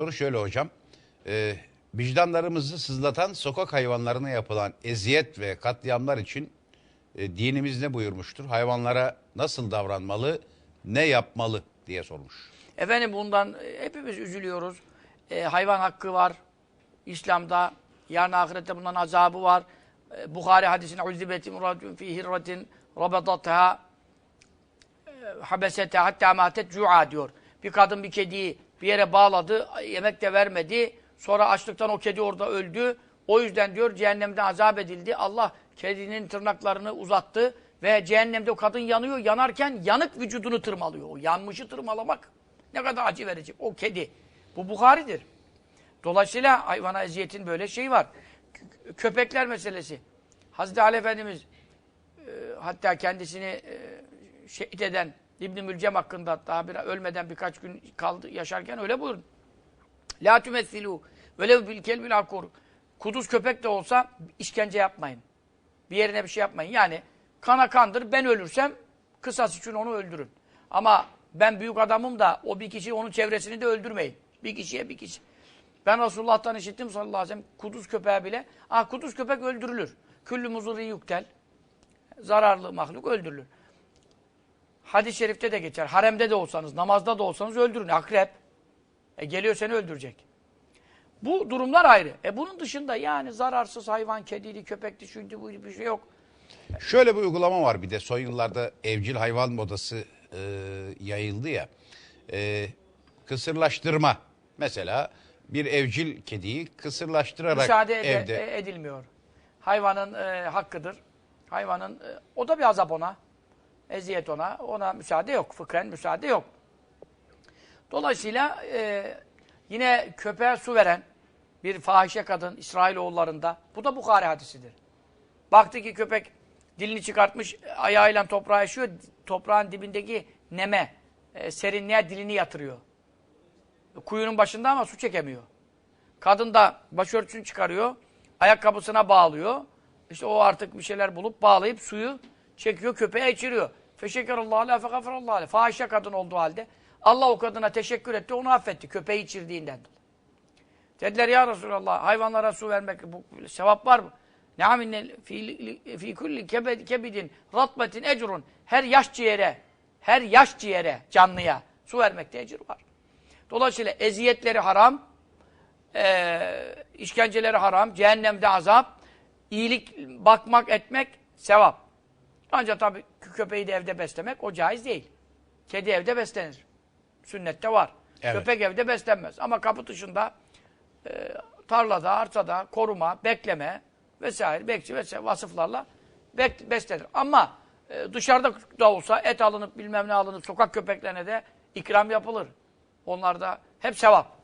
Soru şöyle hocam. Ee, vicdanlarımızı sızlatan sokak hayvanlarına yapılan eziyet ve katliamlar için e, dinimiz ne buyurmuştur? Hayvanlara nasıl davranmalı, ne yapmalı diye sormuş. Efendim bundan e, hepimiz üzülüyoruz. E, hayvan hakkı var. İslam'da yarın ahirette bundan azabı var. E, Bukhari hadisine uzibeti muradun fi hirratin rabatatha e, habesete hatta matet cu'a diyor. Bir kadın bir kediyi bir yere bağladı, yemek de vermedi. Sonra açlıktan o kedi orada öldü. O yüzden diyor cehennemde azap edildi. Allah kedinin tırnaklarını uzattı ve cehennemde o kadın yanıyor. Yanarken yanık vücudunu tırmalıyor. O yanmışı tırmalamak ne kadar acı verecek. O kedi. Bu Bukhari'dir. Dolayısıyla hayvana eziyetin böyle şeyi var. Kö- Köpekler meselesi. Hazreti Ali Efendimiz e, hatta kendisini e, şehit eden İbn-i Mülcem hakkında daha bir, ölmeden birkaç gün kaldı yaşarken öyle buyurdu. La tümessilu velev bil kelbil akur. Kuduz köpek de olsa işkence yapmayın. Bir yerine bir şey yapmayın. Yani kana kandır ben ölürsem kısas için onu öldürün. Ama ben büyük adamım da o bir kişi onun çevresini de öldürmeyin. Bir kişiye bir kişi. Ben Resulullah'tan işittim sallallahu aleyhi ve sellem kuduz köpeğe bile. Ah kuduz köpek öldürülür. Küllü muzuri yuktel. Zararlı mahluk öldürülür. Hadis-i şerifte de geçer. Haremde de olsanız, namazda da olsanız öldürün. Akrep. E geliyor seni öldürecek. Bu durumlar ayrı. E bunun dışında yani zararsız hayvan, kediydi, köpekti, şuydu, buydu bir şey yok. Şöyle bir uygulama var bir de son yıllarda evcil hayvan modası e, yayıldı ya. E, kısırlaştırma. Mesela bir evcil kediyi kısırlaştırarak Müsaade ede- evde. e- edilmiyor. Hayvanın e, hakkıdır. Hayvanın, e, o da bir azap ona. Eziyet ona. Ona müsaade yok. Fıkren müsaade yok. Dolayısıyla e, yine köpeğe su veren bir fahişe kadın İsrailoğullarında. Bu da Bukhari hadisidir. Baktı ki köpek dilini çıkartmış, ayağıyla toprağa yaşıyor. Toprağın dibindeki neme, e, serinliğe dilini yatırıyor. Kuyunun başında ama su çekemiyor. Kadın da başörtüsünü çıkarıyor. Ayakkabısına bağlıyor. İşte o artık bir şeyler bulup bağlayıp suyu çekiyor köpeğe içiriyor. Feşekerallahu aleyhi fe gafarallahu aleyhi. Fahişe kadın olduğu halde Allah o kadına teşekkür etti, onu affetti köpeği içirdiğinden dolayı. Dediler ya Resulallah hayvanlara su vermek bu sevap var mı? Ne'aminne fi, fi kulli kebidin ratbetin ecrun. Her yaş ciğere, her yaş ciğere, canlıya su vermekte ecir var. Dolayısıyla eziyetleri haram, e, işkenceleri haram, cehennemde azap, iyilik bakmak etmek sevap. Ancak tabii köpeği de evde beslemek o caiz değil. Kedi evde beslenir. Sünnette var. Evet. Köpek evde beslenmez. Ama kapı dışında e, tarlada, arsada koruma, bekleme vesaire, bekçi vesaire vasıflarla bek, beslenir. Ama e, dışarıda da olsa et alınıp bilmem ne alınıp sokak köpeklerine de ikram yapılır. Onlarda hep sevap.